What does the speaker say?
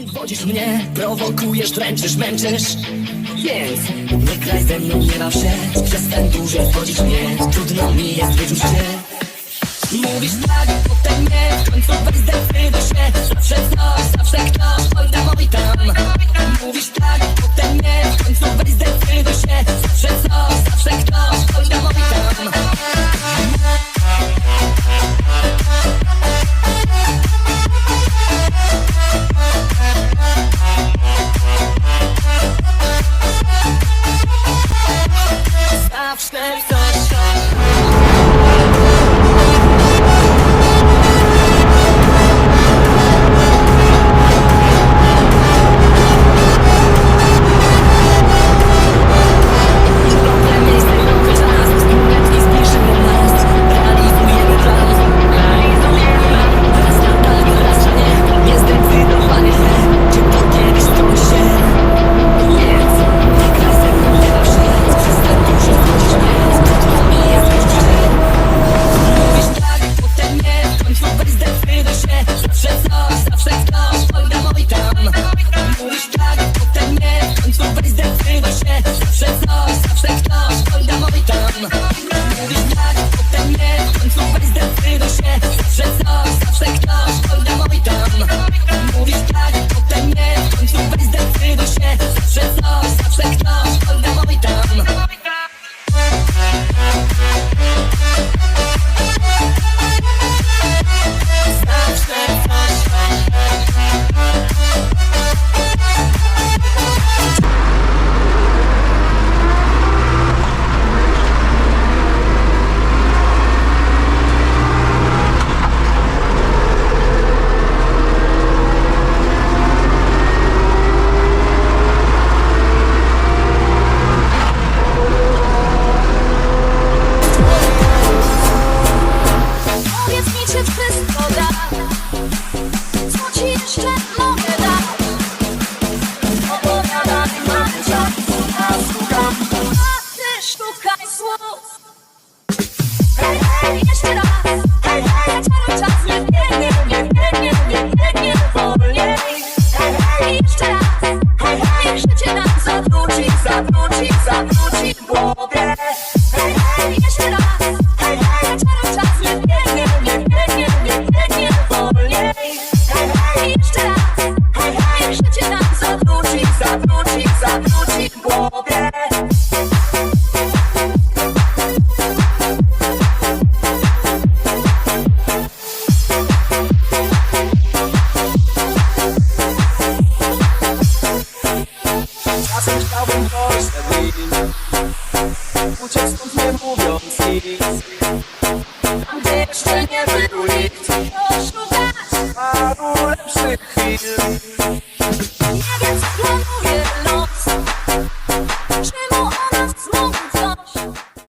Uwodzisz mnie, prowokujesz, dręczysz, męczysz. Więc nie graj ze mną, nie ma przed Przestań dużo wchodzić mnie. Trudno mi jest wyczuć cię Zawróci, zawróci, zawróci jeszcze raz Hej, hej, jeszcze cię nam zawróci, zawróci, zawróci w Czasem chciałbym dojść do nich Uciec nie nie był nikt Proszę dać paru you.